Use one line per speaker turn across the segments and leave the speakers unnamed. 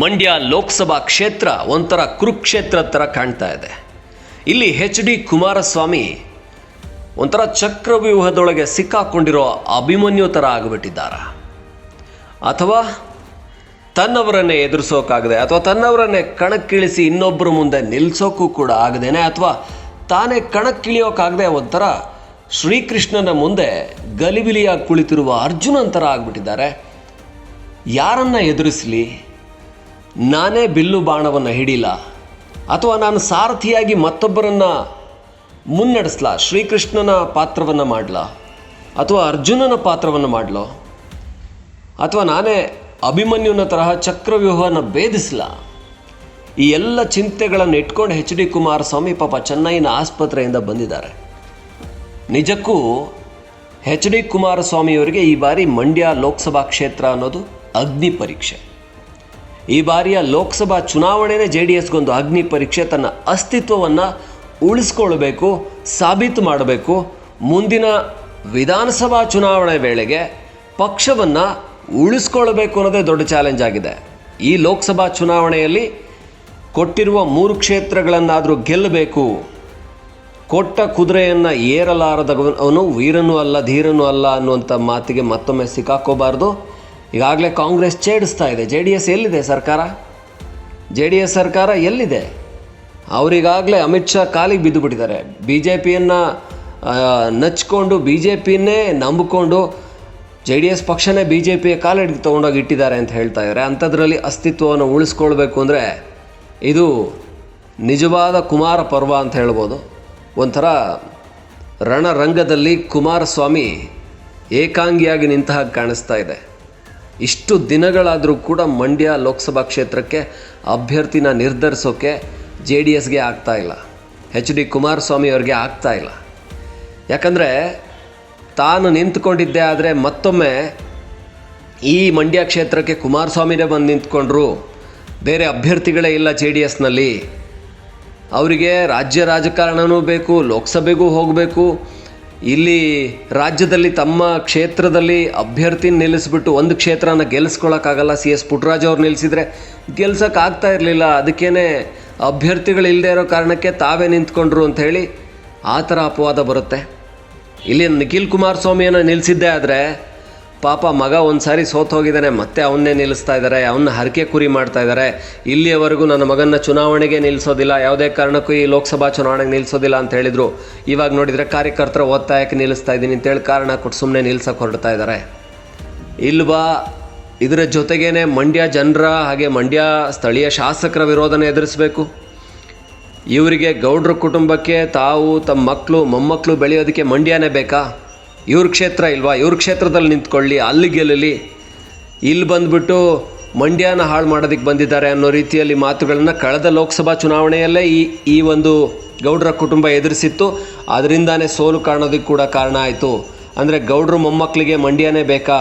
ಮಂಡ್ಯ ಲೋಕಸಭಾ ಕ್ಷೇತ್ರ ಒಂಥರ ಕುರುಕ್ಷೇತ್ರ ಥರ ಕಾಣ್ತಾ ಇದೆ. ಇಲ್ಲಿ ಹೆಚ್ ಡಿ ಕುಮಾರಸ್ವಾಮಿ ಒಂಥರ ಚಕ್ರವ್ಯೂಹದೊಳಗೆ ಸಿಕ್ಕಾಕೊಂಡಿರೋ ಅಭಿಮನ್ಯು ಥರ ಆಗಿಬಿಟ್ಟಿದ್ದಾರೆ? ಅಥವಾ ತನ್ನವರನ್ನೇ ಎದುರಿಸೋಕ್ಕಾಗದೆ ಅಥವಾ ತನ್ನವರನ್ನೇ ಕಣಕ್ಕಿಳಿಸಿ ಇನ್ನೊಬ್ಬರ ಮುಂದೆ ನಿಲ್ಲಿಸೋಕ್ಕೂ ಕೂಡ ಆಗದೇನೆ ಅಥವಾ ತಾನೇ ಕಣಕ್ಕಿಳಿಯೋಕ್ಕಾಗದೆ ಒಂಥರ ಶ್ರೀಕೃಷ್ಣನ ಮುಂದೆ ಗಲಿಬಿಲಿಯಾಗಿ ಕುಳಿತಿರುವ ಅರ್ಜುನನ್ ಥರ ಆಗಿಬಿಟ್ಟಿದ್ದಾರೆ. ಯಾರನ್ನು ಎದುರಿಸಲಿ? ನಾನೇ ಬಿಲ್ಲು ಬಾಣವನ್ನು ಹಿಡಿಲ್ಲ ಅಥವಾ ನಾನು ಸಾರಥಿಯಾಗಿ ಮತ್ತೊಬ್ಬರನ್ನು ಮುನ್ನಡೆಸ್ಲ, ಶ್ರೀಕೃಷ್ಣನ ಪಾತ್ರವನ್ನು ಮಾಡಲ, ಅಥವಾ ಅರ್ಜುನನ ಪಾತ್ರವನ್ನು ಮಾಡಲೋ, ಅಥವಾ ನಾನೇ ಅಭಿಮನ್ಯುನ ತರಹ ಚಕ್ರವ್ಯೂಹನ ಭೇದಿಸ್ಲ. ಈ ಎಲ್ಲ ಚಿಂತೆಗಳನ್ನು ಇಟ್ಕೊಂಡು ಎಚ್ ಡಿ ಕುಮಾರಸ್ವಾಮಿ ಪಾಪ ಚೆನ್ನೈನ ಆಸ್ಪತ್ರೆಯಿಂದ ಬಂದಿದ್ದಾರೆ. ನಿಜಕ್ಕೂ ಎಚ್ ಡಿ ಕುಮಾರಸ್ವಾಮಿಯವರಿಗೆ ಈ ಬಾರಿ ಮಂಡ್ಯ ಲೋಕಸಭಾ ಕ್ಷೇತ್ರ ಅನ್ನೋದು ಅಗ್ನಿ ಪರೀಕ್ಷೆ. ಈ ಬಾರಿಯ ಲೋಕಸಭಾ ಚುನಾವಣೆನೇ ಜೆ ಡಿ ಎಸ್ಗೊಂದು ಅಗ್ನಿ ಪರೀಕ್ಷೆ ತನ್ನ ಅಸ್ತಿತ್ವವನ್ನು ಉಳಿಸ್ಕೊಳ್ಬೇಕು, ಸಾಬೀತು ಮಾಡಬೇಕು. ಮುಂದಿನ ವಿಧಾನಸಭಾ ಚುನಾವಣೆ ವೇಳೆಗೆ ಪಕ್ಷವನ್ನು ಉಳಿಸ್ಕೊಳ್ಬೇಕು ಅನ್ನೋದೇ ದೊಡ್ಡ ಚಾಲೆಂಜ್ ಆಗಿದೆ. ಈ ಲೋಕಸಭಾ ಚುನಾವಣೆಯಲ್ಲಿ ಕೊಟ್ಟಿರುವ ಮೂರು ಕ್ಷೇತ್ರಗಳನ್ನಾದರೂ ಗೆಲ್ಲಬೇಕು. ಕೊಟ್ಟ ಕುದುರೆಯನ್ನು ಏರಲಾರದವನು ವೀರನೂ ಅಲ್ಲ, ಧೀರನೂ ಅಲ್ಲ ಅನ್ನುವಂಥ ಮಾತಿಗೆ ಮತ್ತೊಮ್ಮೆ ಸಿಕ್ಕಾಕೋಬಾರ್ದು. ಈಗಾಗಲೇ ಕಾಂಗ್ರೆಸ್ ಛೇಡಿಸ್ತಾ ಇದೆ. ಜೆ ಡಿ ಎಸ್ ಎಲ್ಲಿದೆ ಸರ್ಕಾರ? ಜೆ ಡಿ ಎಸ್ ಸರ್ಕಾರ ಎಲ್ಲಿದೆ? ಅವರಿಗಾಗಲೇ ಅಮಿತ್ ಶಾ ಕಾಲಿಗೆ ಬಿದ್ದು ಬಿಟ್ಟಿದ್ದಾರೆ ಬಿ ಜೆ ಪಿಯನ್ನು ನಚ್ಕೊಂಡು ಬಿ ಜೆ ಪಿನೇ ನಂಬಿಕೊಂಡು ಜೆ ಡಿ ಎಸ್ ಪಕ್ಷನೇ ಬಿ ಜೆ ಪಿಯ ಕಾಲಿಗೆ ತೊಗೊಂಡೋಗಿ ಇಟ್ಟಿದ್ದಾರೆ ಅಂತ ಹೇಳ್ತಾ ಇದ್ದಾರೆ. ಅಂಥದ್ರಲ್ಲಿ ಅಸ್ತಿತ್ವವನ್ನು ಉಳಿಸ್ಕೊಳ್ಬೇಕು ಅಂದರೆ ಇದು ನಿಜವಾದ ಕುಮಾರ ಪರ್ವ ಅಂತ ಹೇಳ್ಬೋದು. ಒಂಥರ ರಣರಂಗದಲ್ಲಿ ಕುಮಾರಸ್ವಾಮಿ ಏಕಾಂಗಿಯಾಗಿ ನಿಂತ ಹಾಗೆ ಕಾಣಿಸ್ತಾ ಇದೆ. ಇಷ್ಟು ದಿನಗಳಾದರೂ ಕೂಡ ಮಂಡ್ಯ ಲೋಕಸಭಾ ಕ್ಷೇತ್ರಕ್ಕೆ ಅಭ್ಯರ್ಥಿನ ನಿರ್ಧರಿಸೋಕೆ ಜೆ ಡಿ ಎಸ್ಗೆ ಆಗ್ತಾ ಇಲ್ಲ. ಎಚ್ ಡಿ ಕುಮಾರಸ್ವಾಮಿ ಅವ್ರಿಗೆ ಆಗ್ತಾ ಇಲ್ಲ. ಯಾಕಂದರೆ ತಾನು ನಿಂತ್ಕೊಂಡಿದ್ದೆ ಆದರೆ ಮತ್ತೊಮ್ಮೆ ಈ ಮಂಡ್ಯ ಕ್ಷೇತ್ರಕ್ಕೆ ಕುಮಾರಸ್ವಾಮಿನೇ ಬಂದು ನಿಂತ್ಕೊಂಡ್ರು. ಬೇರೆ ಅಭ್ಯರ್ಥಿಗಳೇ ಇಲ್ಲ ಜೆ ಡಿ ಎಸ್ನಲ್ಲಿ. ಅವರಿಗೆ ರಾಜ್ಯ ರಾಜಕಾರಣವೂ ಬೇಕು, ಲೋಕಸಭೆಗೂ ಹೋಗಬೇಕು ಇಲ್ಲಿ ರಾಜ್ಯದಲ್ಲಿ ತಮ್ಮ ಕ್ಷೇತ್ರದಲ್ಲಿ ಅಭ್ಯರ್ಥಿ ನಿಲ್ಲಿಸ್ಬಿಟ್ಟು ಒಂದು ಕ್ಷೇತ್ರನ ಗೆಲ್ಲಿಸ್ಕೊಳ್ಳೋಕ್ಕಾಗಲ್ಲ ಸಿ ಎಸ್ ಪುಟ್ಟರಾಜು ಅವ್ರು ನಿಲ್ಲಿಸಿದರೆ ಗೆಲ್ಸೋಕ್ಕಾಗ್ತಾ ಇರಲಿಲ್ಲ. ಅದಕ್ಕೇ ಅಭ್ಯರ್ಥಿಗಳು ಇಲ್ಲದೆ ಇರೋ ಕಾರಣಕ್ಕೆ ತಾವೇ ನಿಂತ್ಕೊಂಡ್ರು ಅಂತ ಹೇಳಿ ಆ ಥರ ಅಪವಾದ ಬರುತ್ತೆ. ಇಲ್ಲಿ ನಿಖಿಲ್ ಕುಮಾರಸ್ವಾಮಿಯನ್ನು ನಿಲ್ಲಿಸಿದ್ದೇ ಆದರೆ ಪಾಪ ಮಗ ಒಂದು ಸಾರಿ ಸೋತು ಹೋಗಿದ್ದಾನೆ, ಮತ್ತೆ ಅವನ್ನೇ ನಿಲ್ಲಿಸ್ತಾ ಇದ್ದಾರೆ ಅವನ್ನ ಹರಕೆ ಕುರಿ ಮಾಡ್ತಾ ಇದ್ದಾರೆ. ಇಲ್ಲಿಯವರೆಗೂ ನನ್ನ ಮಗನ ಚುನಾವಣೆಗೆ ನಿಲ್ಲಿಸೋದಿಲ್ಲ, ಯಾವುದೇ ಕಾರಣಕ್ಕೂ ಈ ಲೋಕಸಭಾ ಚುನಾವಣೆಗೆ ನಿಲ್ಲಿಸೋದಿಲ್ಲ ಅಂತ ಹೇಳಿದರು. ಇವಾಗ ನೋಡಿದರೆ ಕಾರ್ಯಕರ್ತರ ಒತ್ತಾಯಕ್ಕೆ ನಿಲ್ಲಿಸ್ತಾ ಇದ್ದೀನಿ ಅಂತೇಳಿ ಕಾರಣ ಕೊಟ್ಟು ಸುಮ್ಮನೆ ನಿಲ್ಸಕ್ಕೆ ಹೊರಡ್ತಾ ಇದ್ದಾರೆ. ಇಲ್ವಾ ಇದರ ಜೊತೆಗೇನೆ ಮಂಡ್ಯ ಜನರ ಹಾಗೆ ಮಂಡ್ಯ ಸ್ಥಳೀಯ ಶಾಸಕರ ವಿರೋಧನ ಎದುರಿಸಬೇಕು. ಇವರಿಗೆ ಗೌಡ್ರ ಕುಟುಂಬಕ್ಕೆ ತಾವು ತಮ್ಮ ಮಕ್ಕಳು ಮೊಮ್ಮಕ್ಕಳು ಬೆಳೆಯೋದಕ್ಕೆ ಮಂಡ್ಯನೇ ಬೇಕಾ? ಇವ್ರ ಕ್ಷೇತ್ರ ಇಲ್ವಾ? ಇವ್ರ ಕ್ಷೇತ್ರದಲ್ಲಿ ನಿಂತ್ಕೊಳ್ಳಿ, ಅಲ್ಲಿ ಗೆಲ್ಲಲಿ. ಇಲ್ಲಿ ಬಂದ್ಬಿಟ್ಟು ಮಂಡ್ಯನ ಹಾಳು ಮಾಡೋದಕ್ಕೆ ಬಂದಿದ್ದಾರೆ ಅನ್ನೋ ರೀತಿಯಲ್ಲಿ ಮಾತುಗಳನ್ನು ಕಳೆದ ಲೋಕಸಭಾ ಚುನಾವಣೆಯಲ್ಲೇ ಈ ಈ ಒಂದು ಗೌಡರ ಕುಟುಂಬ ಎದುರಿಸಿತ್ತು. ಅದರಿಂದಾನೇ ಸೋಲು ಕಾಣೋದಕ್ಕೆ ಕೂಡ ಕಾರಣ ಆಯಿತು. ಅಂದರೆ ಗೌಡ್ರ ಮೊಮ್ಮಕ್ಕಳಿಗೆ ಮಂಡ್ಯನೇ ಬೇಕಾ?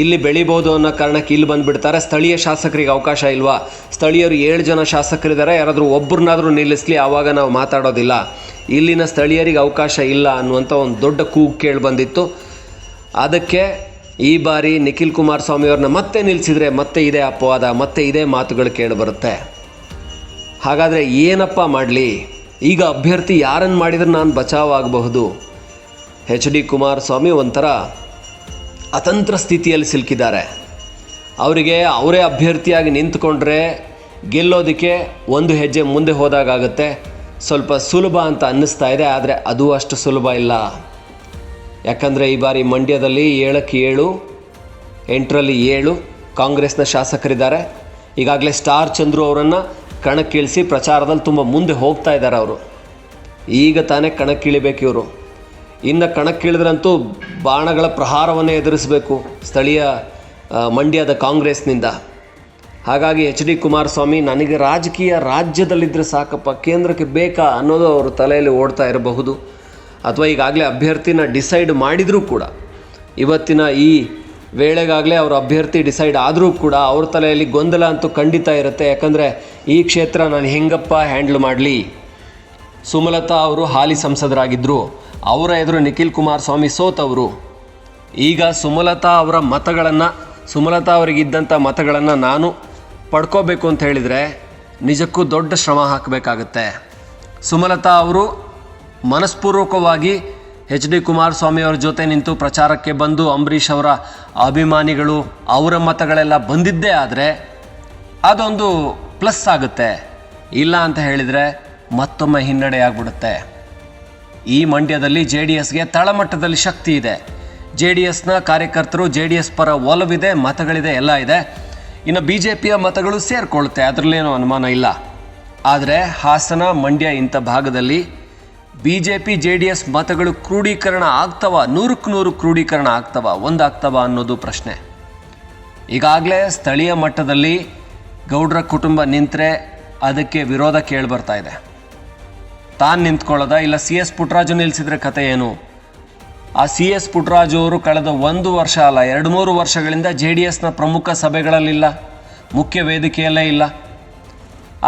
ಇಲ್ಲಿ ಬೆಳಿಬೋದು ಅನ್ನೋ ಕಾರಣಕ್ಕೆ ಇಲ್ಲಿ ಬಂದುಬಿಡ್ತಾರೆ. ಸ್ಥಳೀಯ ಶಾಸಕರಿಗೆ ಅವಕಾಶ ಇಲ್ವಾ? ಸ್ಥಳೀಯರು ಏಳು ಜನ ಶಾಸಕರಿದ್ದಾರೆ. ಯಾರಾದರೂ ಒಬ್ಬರನ್ನಾದರೂ ನಿಲ್ಲಿಸಲಿ. ಆವಾಗ ನಾವು ಮಾತಾಡೋದಿಲ್ಲ. ಇಲ್ಲಿನ ಸ್ಥಳೀಯರಿಗೆ ಅವಕಾಶ ಇಲ್ಲ ಅನ್ನುವಂಥ ಒಂದು ದೊಡ್ಡ ಕೂಗು ಕೇಳಿ ಬಂದಿತ್ತು. ಅದಕ್ಕೆ ಈ ಬಾರಿ ನಿಖಿಲ್ ಕುಮಾರಸ್ವಾಮಿ ಅವ್ರನ್ನ ಮತ್ತೆ ನಿಲ್ಲಿಸಿದರೆ ಮತ್ತೆ ಇದೇ ಅಪವಾದ, ಮತ್ತೆ ಇದೇ ಮಾತುಗಳು ಕೇಳಿಬರುತ್ತೆ ಹಾಗಾದರೆ ಏನಪ್ಪ ಮಾಡಲಿ? ಈಗ ಅಭ್ಯರ್ಥಿ ಯಾರನ್ನು ಮಾಡಿದರೆ ನಾನು ಬಚಾವ್ ಆಗಬಹುದು? ಎಚ್ ಡಿ ಕುಮಾರಸ್ವಾಮಿ ಒಂಥರ ಅತಂತ್ರ ಸ್ಥಿತಿಯಲ್ಲಿ ಸಿಲುಕಿದ್ದಾರೆ. ಅವರಿಗೆ ಅವರೇ ಅಭ್ಯರ್ಥಿಯಾಗಿ ನಿಂತ್ಕೊಂಡ್ರೆ ಗೆಲ್ಲೋದಕ್ಕೆ ಒಂದು ಹೆಜ್ಜೆ ಮುಂದೆ ಹೋದಾಗುತ್ತೆ ಸ್ವಲ್ಪ ಸುಲಭ ಅಂತ ಅನ್ನಿಸ್ತಾ ಇದೆ, ಆದರೆ ಅದು ಅಷ್ಟು ಸುಲಭ ಇಲ್ಲ. ಯಾಕಂದರೆ ಈ ಬಾರಿ ಮಂಡ್ಯದಲ್ಲಿ ಏಳಕ್ಕೆ ಏಳು, ಎಂಟರಲ್ಲಿ ಏಳು ಕಾಂಗ್ರೆಸ್ನ ಶಾಸಕರಿದ್ದಾರೆ. ಈಗಾಗಲೇ ಸ್ಟಾರ್ ಚಂದ್ರು ಅವರನ್ನು ಕಣಕ್ಕಿಳಿಸಿ ಪ್ರಚಾರದಲ್ಲಿ ತುಂಬ ಮುಂದೆ ಹೋಗ್ತಾ ಇದ್ದಾರೆ ಅವರು. ಈಗ ತಾನೇ ಕಣಕ್ಕಿಳಿಬೇಕು ಇವರು. ಇನ್ನು ಕಣಕ್ಕಿಳಿದ್ರಂತೂ ಬಾಣಗಳ ಪ್ರಹಾರವನ್ನೇ ಎದುರಿಸಬೇಕು ಸ್ಥಳೀಯ ಮಂಡ್ಯದ ಕಾಂಗ್ರೆಸ್ನಿಂದ. ಹಾಗಾಗಿ ಎಚ್ ಡಿ ಕುಮಾರಸ್ವಾಮಿ, ನನಗೆ ರಾಜಕೀಯ ರಾಜ್ಯದಲ್ಲಿದ್ದರೆ ಸಾಕಪ್ಪ, ಕೇಂದ್ರಕ್ಕೆ ಬೇಕಾ ಅನ್ನೋದು ಅವರು ತಲೆಯಲ್ಲಿ ಓಡ್ತಾ ಇರಬಹುದು. ಅಥವಾ ಈಗಾಗಲೇ ಅಭ್ಯರ್ಥಿನ ಡಿಸೈಡ್ ಮಾಡಿದರೂ ಕೂಡ, ಇವತ್ತಿನ ಈ ವೇಳೆಗಾಗಲೇ ಅವರು ಅಭ್ಯರ್ಥಿ ಡಿಸೈಡ್ ಆದರೂ ಕೂಡ ಅವ್ರ ತಲೆಯಲ್ಲಿ ಗೊಂದಲ ಅಂತೂ ಖಂಡಿತ ಇರುತ್ತೆ. ಯಾಕಂದರೆ ಈ ಕ್ಷೇತ್ರ ನಾನು ಹೆಂಗಪ್ಪ ಹ್ಯಾಂಡ್ಲ್ ಮಾಡಲಿ? ಸುಮಲತಾ ಅವರು ಹಾಲಿ ಸಂಸದರಾಗಿದ್ದರು ಅವರ ಎದುರು ನಿಖಿಲ್ ಕುಮಾರಸ್ವಾಮಿ ಸೋತವರು. ಈಗ ಸುಮಲತಾ ಅವರ ಮತಗಳನ್ನು, ಸುಮಲತಾ ಅವರಿಗಿದ್ದಂಥ ಮತಗಳನ್ನು ನಾನು ಪಡ್ಕೋಬೇಕು ಅಂತ ಹೇಳಿದರೆ ನಿಜಕ್ಕೂ ದೊಡ್ಡ ಶ್ರಮ ಹಾಕಬೇಕಾಗತ್ತೆ. ಸುಮಲತಾ ಅವರು ಮನಸ್ಪೂರ್ವಕವಾಗಿ ಎಚ್ ಡಿ ಕುಮಾರಸ್ವಾಮಿ ಅವರ ಜೊತೆ ನಿಂತು ಪ್ರಚಾರಕ್ಕೆ ಬಂದು ಅಂಬರೀಷ್ ಅವರ ಅಭಿಮಾನಿಗಳು, ಅವರ ಮತಗಳೆಲ್ಲ ಬಂದಿದ್ದೇ ಆದರೆ ಅದೊಂದು ಪ್ಲಸ್ ಆಗುತ್ತೆ. ಇಲ್ಲ ಅಂತ ಹೇಳಿದರೆ ಮತ್ತೊಮ್ಮೆ ಹಿನ್ನಡೆ ಆಗ್ಬಿಡುತ್ತೆ. ಈ ಮಂಡ್ಯದಲ್ಲಿ ಜೆ ಡಿ ಎಸ್ಗೆ ತಳಮಟ್ಟದಲ್ಲಿ ಶಕ್ತಿ ಇದೆ. ಜೆ ಡಿ ಎಸ್ನ ಕಾರ್ಯಕರ್ತರು ಜೆ ಡಿ ಎಸ್ ಪರ ಒಲವಿದೆ, ಮತಗಳಿದೆ, ಎಲ್ಲ ಇದೆ. ಇನ್ನು ಬಿ ಜೆ ಪಿಯ ಮತಗಳು ಸೇರಿಕೊಳ್ಳುತ್ತೆ. ಅದರಲ್ಲೇನೂ ಅನುಮಾನ ಇಲ್ಲ. ಆದರೆ ಹಾಸನ, ಮಂಡ್ಯ ಇಂಥ ಭಾಗದಲ್ಲಿ B J P J D S ಮತಗಳು ಕ್ರೋಢೀಕರಣ ಆಗ್ತವ? ನೂರಕ್ಕೆ ನೂರು ಕ್ರೋಢೀಕರಣ ಆಗ್ತವ? ಒಂದಾಗ್ತವ ಅನ್ನೋದು ಪ್ರಶ್ನೆ. ಈಗಾಗಲೇ ಸ್ಥಳೀಯ ಮಟ್ಟದಲ್ಲಿ ಗೌಡ್ರ ಕುಟುಂಬ ನಿಂತರೆ ಅದಕ್ಕೆ ವಿರೋಧ ಕೇಳಿಬರ್ತಾ ಇದೆ. ತಾನು ನಿಂತ್ಕೊಳ್ಳೋದ? ಇಲ್ಲ ಸಿ ಎಸ್ ಪುಟ್ಟರಾಜು ನಿಲ್ಲಿಸಿದ್ರೆ ಕತೆ ಏನು? ಆ ಸಿ ಎಸ್ ಪುಟ್ಟರಾಜು ಅವರು ಕಳೆದ ಒಂದು ವರ್ಷ ಅಲ್ಲ, ಎರಡು ಮೂರು ವರ್ಷಗಳಿಂದ ಜೆ ಡಿ ಎಸ್ನ ಪ್ರಮುಖ ಸಭೆಗಳಲ್ಲಿಲ್ಲ, ಮುಖ್ಯ ವೇದಿಕೆಯಲ್ಲೇ ಇಲ್ಲ.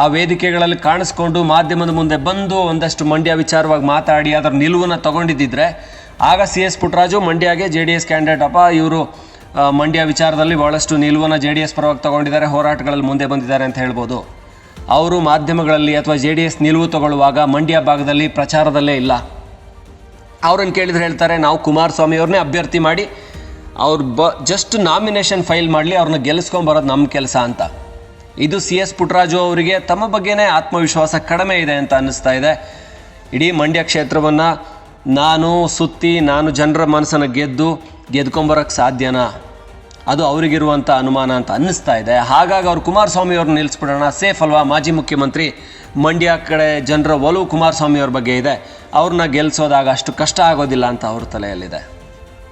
ಆ ವೇದಿಕೆಗಳಲ್ಲಿ ಕಾಣಿಸ್ಕೊಂಡು ಮಾಧ್ಯಮದ ಮುಂದೆ ಬಂದು ಒಂದಷ್ಟು ಮಂಡ್ಯ ವಿಚಾರವಾಗಿ ಮಾತಾಡಿ ಅದರ ನಿಲುವನ್ನು ತಗೊಂಡಿದ್ದಿದ್ರೆ, ಆಗ ಸಿ ಎಸ್ ಪುಟ್ಟರಾಜು ಮಂಡ್ಯಗೆ ಜೆ ಡಿ ಎಸ್ ಕ್ಯಾಂಡಿಡೇಟ್. ಅಪ್ಪ, ಇವರು ಮಂಡ್ಯ ವಿಚಾರದಲ್ಲಿ ಭಾಳಷ್ಟು ನಿಲುವನ್ನು ಜೆ ಡಿ ಎಸ್ ಪರವಾಗಿ ತಗೊಂಡಿದ್ದಾರೆ, ಹೋರಾಟಗಳಲ್ಲಿ ಮುಂದೆ ಬಂದಿದ್ದಾರೆ ಅಂತ ಹೇಳ್ಬೋದು. ಅವರು ಮಾಧ್ಯಮಗಳಲ್ಲಿ ಅಥವಾ ಜೆ ಡಿ ಎಸ್ ನಿಲುವು ತಗೊಳ್ಳುವಾಗ ಮಂಡ್ಯ ಭಾಗದಲ್ಲಿ ಪ್ರಚಾರದಲ್ಲೇ ಇಲ್ಲ. ಅವ್ರನ್ನ ಕೇಳಿದ್ರೆ ಹೇಳ್ತಾರೆ, ನಾವು ಕುಮಾರಸ್ವಾಮಿ ಅವ್ರನ್ನೇ ಅಭ್ಯರ್ಥಿ ಮಾಡಿ, ಅವ್ರು ಬ ಜಸ್ಟ್ ನಾಮಿನೇಷನ್ ಫೈಲ್ ಮಾಡಲಿ ಅವ್ರನ್ನ ಗೆಲ್ಲಿಸ್ಕೊಂಬರೋದು ನಮ್ಮ ಕೆಲಸ ಅಂತ. ಇದು ಸಿ ಎಸ್ ಪುಟ್ರಾಜು ಅವರಿಗೆ ತಮ್ಮ ಬಗ್ಗೆನೇ ಆತ್ಮವಿಶ್ವಾಸ ಕಡಿಮೆ ಇದೆ ಅಂತ ಅನ್ನಿಸ್ತಾ ಇದೆ. ಇಡೀ ಮಂಡ್ಯ ಕ್ಷೇತ್ರವನ್ನು ನಾನು ಸುತ್ತಿ, ನಾನು ಜನರ ಮನಸ್ಸನ್ನು ಗೆದ್ದು ಗೆದ್ಕೊಂಬರೋಕ್ಕೆ ಸಾಧ್ಯನಾ? ಅದು ಅವರಿಗಿರುವಂಥ ಅನುಮಾನ ಅಂತ ಅನ್ನಿಸ್ತಾ ಇದೆ. ಹಾಗಾಗಿ ಅವರು ಕುಮಾರಸ್ವಾಮಿ ಅವ್ರನ್ನ ನಿಲ್ಲಿಸ್ಬಿಡೋಣ ಸೇಫ್ ಅಲ್ವಾ? ಮಾಜಿ ಮುಖ್ಯಮಂತ್ರಿ, ಮಂಡ್ಯ ಕಡೆ ಜನರ ಒಲವು ಕುಮಾರಸ್ವಾಮಿ ಅವ್ರ ಬಗ್ಗೆ ಇದೆ. ಅವ್ರನ್ನ ಗೆಲ್ಲಿಸೋದಾಗ ಅಷ್ಟು ಕಷ್ಟ ಆಗೋದಿಲ್ಲ ಅಂತ ಅವ್ರ ತಲೆಯಲ್ಲಿದೆ.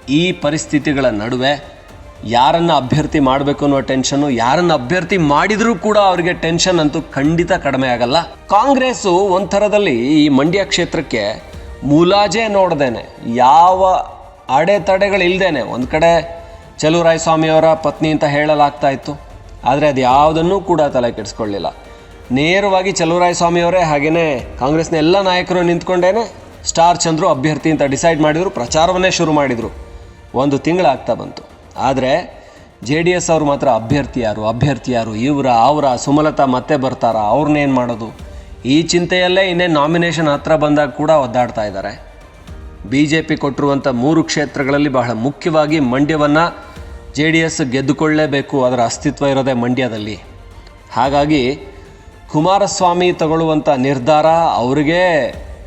ಈ ಪರಿಸ್ಥಿತಿಗಳ ನಡುವೆ ಯಾರನ್ನು ಅಭ್ಯರ್ಥಿ ಮಾಡಬೇಕು ಅನ್ನೋ ಟೆನ್ಷನ್ನು, ಯಾರನ್ನು ಅಭ್ಯರ್ಥಿ ಮಾಡಿದರೂ ಕೂಡ ಅವರಿಗೆ ಟೆನ್ಷನ್ ಅಂತೂ ಖಂಡಿತ ಕಡಿಮೆ ಆಗಲ್ಲ. ಕಾಂಗ್ರೆಸ್ಸು ಒಂಥರದಲ್ಲಿ ಈ ಮಂಡ್ಯ ಕ್ಷೇತ್ರಕ್ಕೆ ಮುಲಾಜೆ ನೋಡ್ದೇನೆ. ಯಾವ ಅಡೆತಡೆಗಳಿಲ್ದೇನೆ. ಒಂದು ಕಡೆ ಚಲುರಾಯಸ್ವಾಮಿಯವರ ಪತ್ನಿ ಅಂತ ಹೇಳಲಾಗ್ತಾ ಇತ್ತು. ಆದರೆ ಅದು ಯಾವುದನ್ನೂ ಕೂಡ ತಲೆ ಕೆಡಿಸ್ಕೊಳ್ಳಿಲ್ಲ. ನೇರವಾಗಿ ಚಲುವರಾಯ ಸ್ವಾಮಿಯವರೇ ಹಾಗೆಯೇ ಕಾಂಗ್ರೆಸ್ನ ಎಲ್ಲ ನಾಯಕರು ನಿಂತ್ಕೊಂಡೇನೆ ಸ್ಟಾರ್ ಚಂದ್ರು ಅಭ್ಯರ್ಥಿ ಅಂತ ಡಿಸೈಡ್ ಮಾಡಿದರು, ಪ್ರಚಾರವನ್ನೇ ಶುರು ಮಾಡಿದರು. ಒಂದು ತಿಂಗಳಾಗ್ತಾ ಬಂತು. ಆದರೆ ಜೆ ಡಿ ಎಸ್ ಅವರು ಮಾತ್ರ ಅಭ್ಯರ್ಥಿ ಯಾರು ಅಭ್ಯರ್ಥಿ ಯಾರು, ಇವರ, ಅವರ, ಸುಮಲತಾ ಮತ್ತೆ ಬರ್ತಾರಾ ಅವ್ರನ್ನೇನು ಮಾಡೋದು? ಈ ಚಿಂತೆಯಲ್ಲೇ ಇನ್ನೇ ನಾಮಿನೇಷನ್ ಹತ್ರ ಬಂದಾಗ ಕೂಡ ಒದ್ದಾಡ್ತಾ ಇದ್ದಾರೆ ಬಿ ಜೆ ಪಿ ಕೊಟ್ಟಿರುವಂಥ ಮೂರು ಕ್ಷೇತ್ರಗಳಲ್ಲಿ ಬಹಳ ಮುಖ್ಯವಾಗಿ ಮಂಡ್ಯವನ್ನು ಜೆ ಡಿ ಎಸ್ ಗೆದ್ದುಕೊಳ್ಳಲೇಬೇಕು ಅದರ ಅಸ್ತಿತ್ವ ಇರೋದೇ ಮಂಡ್ಯದಲ್ಲಿ. ಹಾಗಾಗಿ ಕುಮಾರಸ್ವಾಮಿ ತಗೊಳ್ಳುವಂಥ ನಿರ್ಧಾರ ಅವ್ರಿಗೆ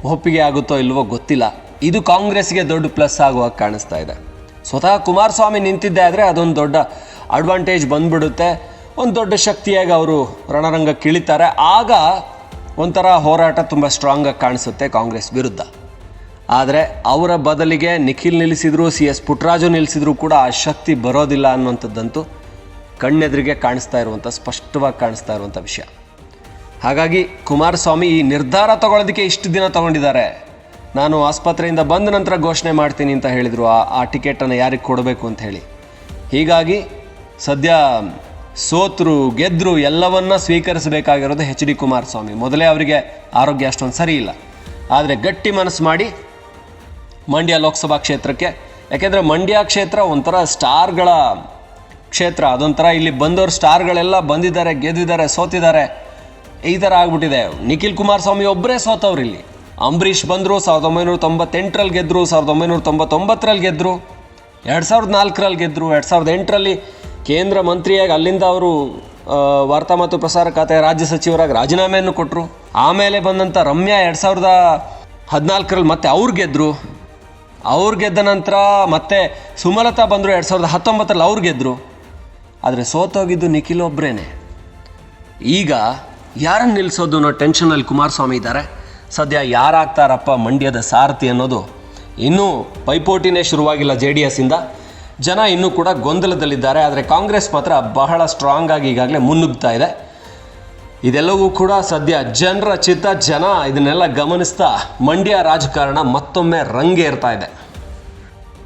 ಒಪ್ಪಿಗೆ ಆಗುತ್ತೋ ಇಲ್ವೋ ಗೊತ್ತಿಲ್ಲ. ಇದು ಕಾಂಗ್ರೆಸ್ಗೆ ದೊಡ್ಡ ಪ್ಲಸ್ ಆಗುವಾಗ ಕಾಣಿಸ್ತಾ ಇದೆ. ಸ್ವತಃ ಕುಮಾರಸ್ವಾಮಿ ನಿಂತಿದ್ದೆ ಆದರೆ ಅದೊಂದು ದೊಡ್ಡ ಅಡ್ವಾಂಟೇಜ್ ಬಂದ್ಬಿಡುತ್ತೆ. ಒಂದು ದೊಡ್ಡ ಶಕ್ತಿಯಾಗಿ ಅವರು ರಣರಂಗಕ್ಕೆ ಇಳಿತಾರೆ ಆಗ ಒಂಥರ ಹೋರಾಟ ತುಂಬ ಸ್ಟ್ರಾಂಗಾಗಿ ಕಾಣಿಸುತ್ತೆ ಕಾಂಗ್ರೆಸ್ ವಿರುದ್ಧ. ಆದರೆ ಅವರ ಬದಲಿಗೆ ನಿಖಿಲ್ ನಿಲ್ಲಿಸಿದ್ರು, ಸಿ ಎಸ್ ಪುಟ್ರಾಜು ನಿಲ್ಲಿಸಿದ್ರು ಕೂಡ ಆ ಶಕ್ತಿ ಬರೋದಿಲ್ಲ ಅನ್ನುವಂಥದ್ದಂತೂ ಕಣ್ಣೆದುರಿಗೆ ಕಾಣಿಸ್ತಾ ಇರುವಂಥ ಸ್ಪಷ್ಟವಾಗಿ ಕಾಣಿಸ್ತಾ ಇರುವಂಥ ವಿಷಯ. ಹಾಗಾಗಿ ಕುಮಾರಸ್ವಾಮಿ ಈ ನಿರ್ಧಾರ ತಗೊಳ್ಳೋದಕ್ಕೆ ಇಷ್ಟು ದಿನ ತಗೊಂಡಿದ್ದಾರೆ. ನಾನು ಆಸ್ಪತ್ರೆಯಿಂದ ಬಂದ ನಂತರ ಘೋಷಣೆ ಮಾಡ್ತೀನಿ ಅಂತ ಹೇಳಿದರು. ಆ ಆ ಟಿಕೆಟನ್ನು ಯಾರಿಗೆ ಕೊಡಬೇಕು ಅಂತ ಹೇಳಿ. ಹೀಗಾಗಿ ಸದ್ಯ ಸೋತರು ಗೆದ್ದರು ಎಲ್ಲವನ್ನ ಸ್ವೀಕರಿಸಬೇಕಾಗಿರೋದು ಎಚ್ ಡಿ ಕುಮಾರಸ್ವಾಮಿ. ಮೊದಲೇ ಅವರಿಗೆ ಆರೋಗ್ಯ ಅಷ್ಟೊಂದು ಸರಿ ಇಲ್ಲ. ಆದರೆ ಗಟ್ಟಿ ಮನಸ್ಸು ಮಾಡಿ ಮಂಡ್ಯ ಲೋಕಸಭಾ ಕ್ಷೇತ್ರಕ್ಕೆ, ಯಾಕೆಂದರೆ ಮಂಡ್ಯ ಕ್ಷೇತ್ರ ಒಂಥರ ಸ್ಟಾರ್ಗಳ ಕ್ಷೇತ್ರ. ಅದೊಂಥರ ಇಲ್ಲಿ ಬಂದವರು ಸ್ಟಾರ್ಗಳೆಲ್ಲ ಬಂದಿದ್ದಾರೆ, ಗೆದ್ದಿದ್ದಾರೆ, ಸೋತಿದ್ದಾರೆ. ಈ ಥರ ಆಗ್ಬಿಟ್ಟಿದೆ ನಿಖಿಲ್ ಕುಮಾರಸ್ವಾಮಿ ಒಬ್ಬರೇ ಸೋತವ್ರು ಇಲ್ಲಿ ಅಂಬರೀಷ್ ಬಂದರು ಸಾವಿರದ ಒಂಬೈನೂರ ತೊಂಬತ್ತೆಂಟರಲ್ಲಿ ಗೆದ್ದರು ಸಾವಿರದ ಒಂಬೈನೂರ ತೊಂಬತ್ತೊಂಬತ್ತರಲ್ಲಿ ಗೆದ್ದರು ಎರಡು ಸಾವಿರದ ನಾಲ್ಕರಲ್ಲಿ ಗೆದ್ದರು ಎರಡು ಸಾವಿರದ ಎಂಟರಲ್ಲಿ ಕೇಂದ್ರ ಮಂತ್ರಿಯಾಗಿ ಅಲ್ಲಿಂದ ಅವರು ವಾರ್ತಾ ಮತ್ತು ಪ್ರಸಾರ ಖಾತೆ ರಾಜ್ಯ ಸಚಿವರಾಗಿ ರಾಜೀನಾಮೆಯನ್ನು ಕೊಟ್ಟರು ಆಮೇಲೆ ಬಂದಂಥ ರಮ್ಯಾ ಎರಡು ಸಾವಿರದ ಹದಿನಾಲ್ಕರಲ್ಲಿ ಮತ್ತೆ ಅವ್ರು ಗೆದ್ದರು ಅವ್ರು ಗೆದ್ದ ನಂತರ ಮತ್ತೆ ಸುಮಲತಾ ಬಂದರು ಎರಡು ಸಾವಿರದ ಹತ್ತೊಂಬತ್ತರಲ್ಲಿ ಅವ್ರು ಗೆದ್ದರು ಆದರೆ ಸೋತೋಗಿದ್ದು ನಿಖಿಲ್ ಒಬ್ಬರೇನೆ ಈಗ ಯಾರನ್ನು ನಿಲ್ಲಿಸೋದು ಅನ್ನೋ ಟೆನ್ಷನಲ್ಲಿ ಕುಮಾರಸ್ವಾಮಿ ಇದ್ದಾರೆ. ಸದ್ಯ ಯಾರಾಗ್ತಾರಪ್ಪ ಮಂಡ್ಯದ ಸಾರಥಿ ಅನ್ನೋದು ಇನ್ನೂ ಪೈಪೋಟಿನೇ ಶುರುವಾಗಿಲ್ಲ ಜೆ ಡಿ ಎಸ್ಸಿಂದ ಜನ ಇನ್ನೂ ಕೂಡ ಗೊಂದಲದಲ್ಲಿದ್ದಾರೆ, ಆದರೆ ಕಾಂಗ್ರೆಸ್ ಮಾತ್ರ ಬಹಳ ಸ್ಟ್ರಾಂಗ್ ಆಗಿ ಈಗಾಗಲೇ ಮುನ್ನುಗ್ತಾ ಇದೆ. ಇದೆಲ್ಲವೂ ಕೂಡ ಸದ್ಯ ಜನರ ಚಿತ್ತ, ಜನ ಇದನ್ನೆಲ್ಲ ಗಮನಿಸ್ತಾ ಮಂಡ್ಯ ರಾಜಕಾರಣ ಮತ್ತೊಮ್ಮೆ ರಂಗೇರ್ತಾ ಇದೆ.